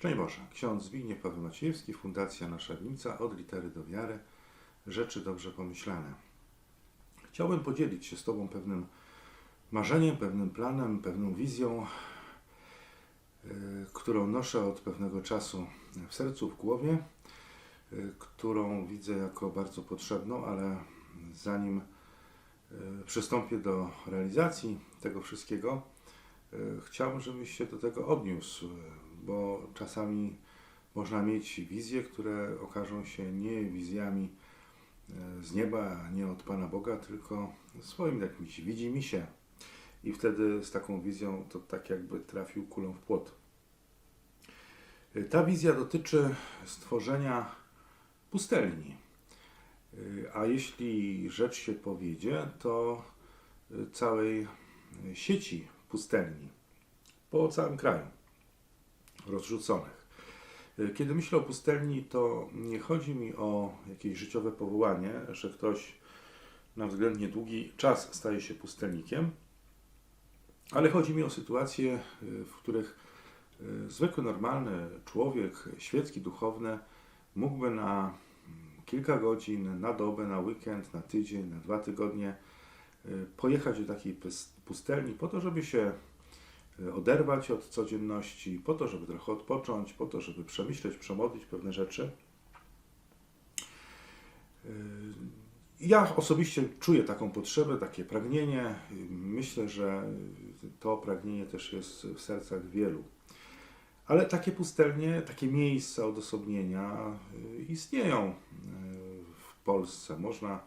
Szczęść Boże, ksiądz Zbigniew Paweł Maciejewski, Fundacja Nasza Winnica, od litery do wiary, rzeczy dobrze pomyślane. Chciałbym podzielić się z Tobą pewnym marzeniem, pewnym planem, pewną wizją, yy, którą noszę od pewnego czasu w sercu, w głowie, yy, którą widzę jako bardzo potrzebną, ale zanim yy, przystąpię do realizacji tego wszystkiego, chciałbym, żebyś się do tego odniósł, bo czasami można mieć wizje, które okażą się nie wizjami e, z nieba, nie od Pana Boga, tylko swoim jakimś widzimisię. I wtedy z taką wizją to tak jakby trafił kulą w płot. E, Ta wizja dotyczy stworzenia pustelni. E, A jeśli rzecz się powiedzie, to całej sieci pustelni po całym kraju rozrzuconych. Kiedy myślę o pustelni, to nie chodzi mi o jakieś życiowe powołanie, że ktoś na względnie długi czas staje się pustelnikiem, ale chodzi mi o sytuacje, w których y, zwykły, normalny człowiek, świecki, duchowny, mógłby na mm, kilka godzin, na dobę, na weekend, na tydzień, na dwa tygodnie pojechać do takiej pustelni po to, żeby się oderwać od codzienności, po to, żeby trochę odpocząć, po to, żeby przemyśleć, przemodlić pewne rzeczy. Y, Ja osobiście czuję taką potrzebę, takie pragnienie. Myślę, że to pragnienie też jest w sercach wielu. Ale takie pustelnie, takie miejsca odosobnienia y, istnieją w Polsce. Można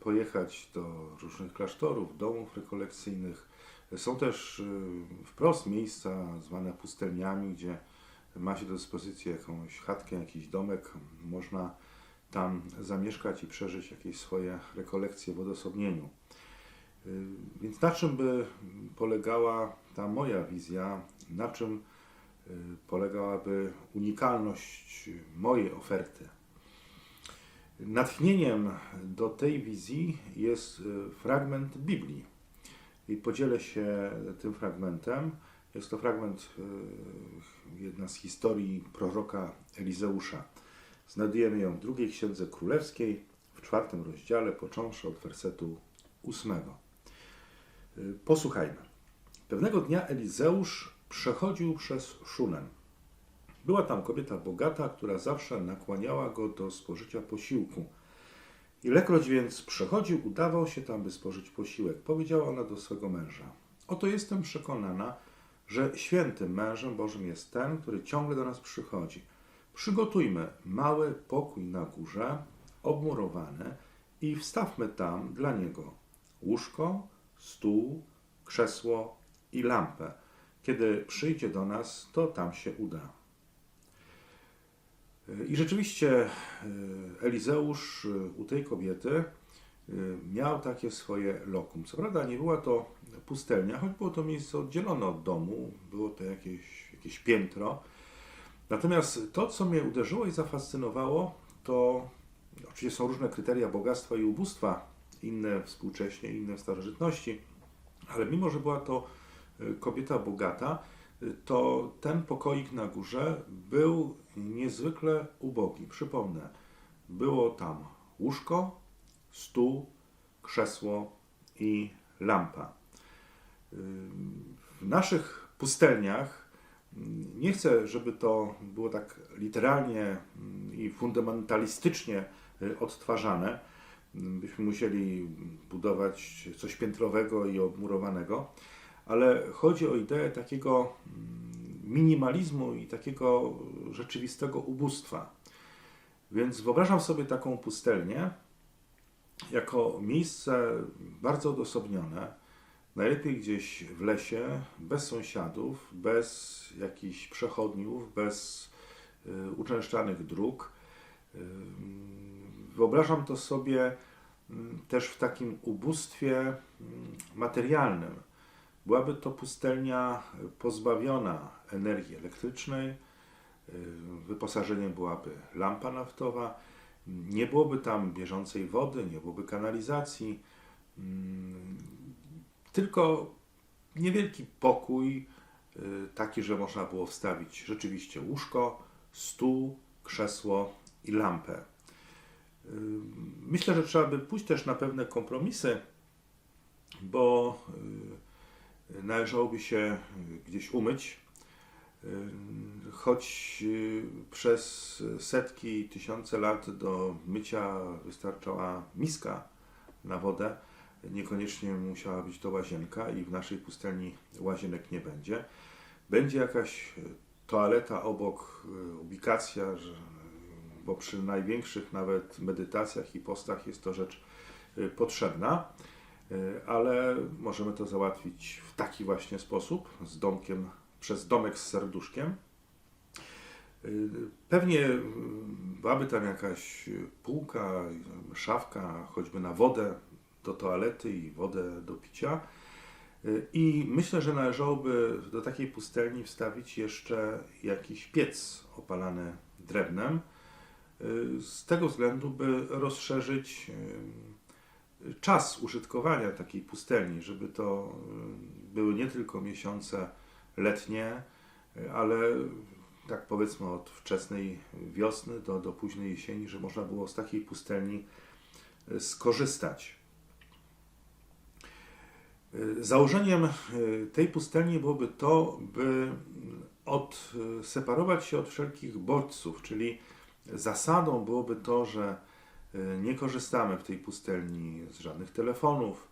pojechać do różnych klasztorów, domów rekolekcyjnych. Są też y, wprost miejsca zwane pustelniami, gdzie ma się do dyspozycji jakąś chatkę, jakiś domek. Można tam zamieszkać i przeżyć jakieś swoje rekolekcje w odosobnieniu. Y, Więc na czym by polegała ta moja wizja? Na czym y, polegałaby unikalność mojej oferty? Natchnieniem do tej wizji jest fragment Biblii. I podzielę się tym fragmentem. Jest to fragment, y, jedna z historii proroka Elizeusza. Znajdujemy ją w drugiej księdze królewskiej, w czwartym rozdziale, począwszy od wersetu ósmego. Y, Posłuchajmy. Pewnego dnia Elizeusz przechodził przez Szunem. Była tam kobieta bogata, która zawsze nakłaniała go do spożycia posiłku. Ilekroć więc przechodził, udawał się tam, by spożyć posiłek. Powiedziała ona do swego męża: Oto jestem przekonana, że świętym mężem Bożym jest ten, który ciągle do nas przychodzi. Przygotujmy mały pokój na górze, obmurowany, i wstawmy tam dla niego łóżko, stół, krzesło i lampę. Kiedy przyjdzie do nas, to tam się uda. I rzeczywiście y, Elizeusz y, u tej kobiety y, miał takie swoje lokum. Co prawda nie była to pustelnia, choć było to miejsce oddzielone od domu, było to jakieś, jakieś piętro. Natomiast to, co mnie uderzyło i zafascynowało, to oczywiście są różne kryteria bogactwa i ubóstwa, inne współcześnie, inne w starożytności, ale mimo, że była to kobieta bogata, to ten pokoik na górze był niezwykle ubogi. Przypomnę, było tam łóżko, stół, krzesło i lampa. W naszych pustelniach nie chcę, żeby to było tak literalnie i fundamentalistycznie odtwarzane. Byśmy musieli budować coś piętrowego i obmurowanego, ale chodzi o ideę takiego mm, minimalizmu i takiego rzeczywistego ubóstwa. Więc wyobrażam sobie taką pustelnię jako miejsce bardzo odosobnione, najlepiej gdzieś w lesie, bez sąsiadów, bez jakichś przechodniów, bez y, uczęszczanych dróg. Y, Wyobrażam to sobie mm, też w takim ubóstwie mm, materialnym. Byłaby to pustelnia pozbawiona energii elektrycznej, wyposażeniem byłaby lampa naftowa, nie byłoby tam bieżącej wody, nie byłoby kanalizacji, tylko niewielki pokój, taki, że można było wstawić rzeczywiście łóżko, stół, krzesło i lampę. Myślę, że trzeba by pójść też na pewne kompromisy, bo należałoby się y, gdzieś umyć, y, choć y, przez setki, tysiące lat do mycia wystarczała miska na wodę, niekoniecznie musiała być to łazienka i w naszej pustelni łazienek nie będzie. Będzie jakaś toaleta obok, ubikacja, bo przy największych nawet medytacjach i postach jest to rzecz potrzebna, ale możemy to załatwić w taki właśnie sposób, z domkiem, przez domek z serduszkiem. Y, Pewnie byłaby tam jakaś półka, szafka, choćby na wodę do toalety i wodę do picia. Y, I myślę, że należałoby do takiej pustelni wstawić jeszcze jakiś piec opalany drewnem, z tego względu, by rozszerzyć czas użytkowania takiej pustelni, żeby to y, były nie tylko miesiące letnie, y, ale tak powiedzmy od wczesnej wiosny do, do późnej jesieni, że można było z takiej pustelni y, skorzystać. Założeniem tej pustelni byłoby to, by odseparować się od wszelkich bodźców, czyli zasadą byłoby to, że nie korzystamy w tej pustelni z żadnych telefonów,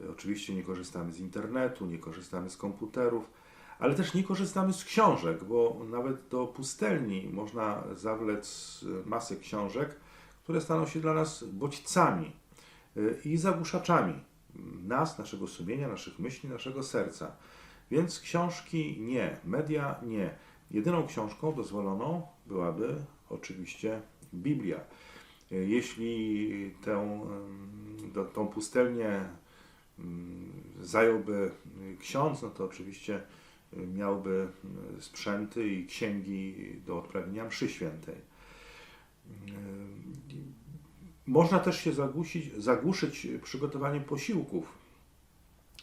y, oczywiście nie korzystamy z internetu, nie korzystamy z komputerów, ale też nie korzystamy z książek, bo nawet do pustelni można zawlec y, masę książek, które staną się dla nas bodźcami i zagłuszaczami nas, naszego sumienia, naszych myśli, naszego serca. Więc książki nie, media nie. Jedyną książką dozwoloną byłaby oczywiście Biblia. Jeśli tę, tą pustelnię zająłby ksiądz, no to oczywiście miałby sprzęty i księgi do odprawienia mszy świętej. Można też się zagłusić, zagłuszyć przygotowaniem posiłków.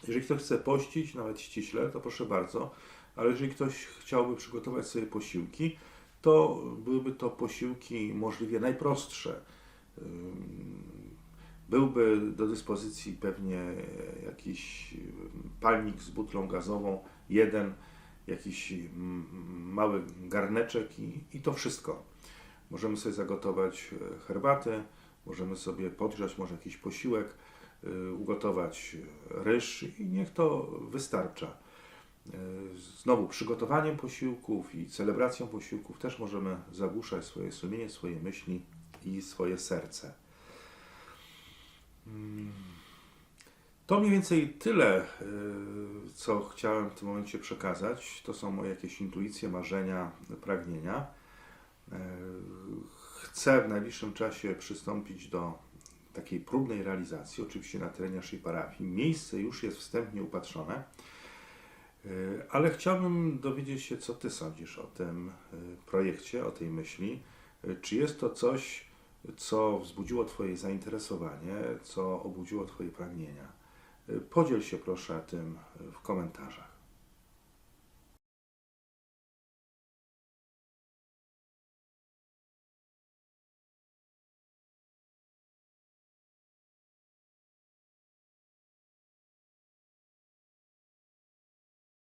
Jeżeli ktoś chce pościć, nawet ściśle, to proszę bardzo, ale jeżeli ktoś chciałby przygotować sobie posiłki, to byłyby to posiłki możliwie najprostsze. Byłby do dyspozycji pewnie jakiś palnik z butlą gazową, jeden, jakiś mały garneczek i, i to wszystko. Możemy sobie zagotować e, herbatę, możemy sobie podgrzać może jakiś posiłek, y, ugotować ryż i niech to wystarcza. Y, Znowu przygotowaniem posiłków i celebracją posiłków też możemy zagłuszać swoje sumienie, swoje myśli i swoje serce. Mm. To mniej więcej tyle, y, co chciałem w tym momencie przekazać. To są moje jakieś intuicje, marzenia, pragnienia. Y, Chcę w najbliższym czasie przystąpić do takiej próbnej realizacji, oczywiście na terenie naszej parafii. Miejsce już jest wstępnie upatrzone, ale chciałbym dowiedzieć się, co Ty sądzisz o tym y, projekcie, o tej myśli. Y, Czy jest to coś, co wzbudziło Twoje zainteresowanie, co obudziło Twoje pragnienia? Podziel się proszę tym w komentarzach.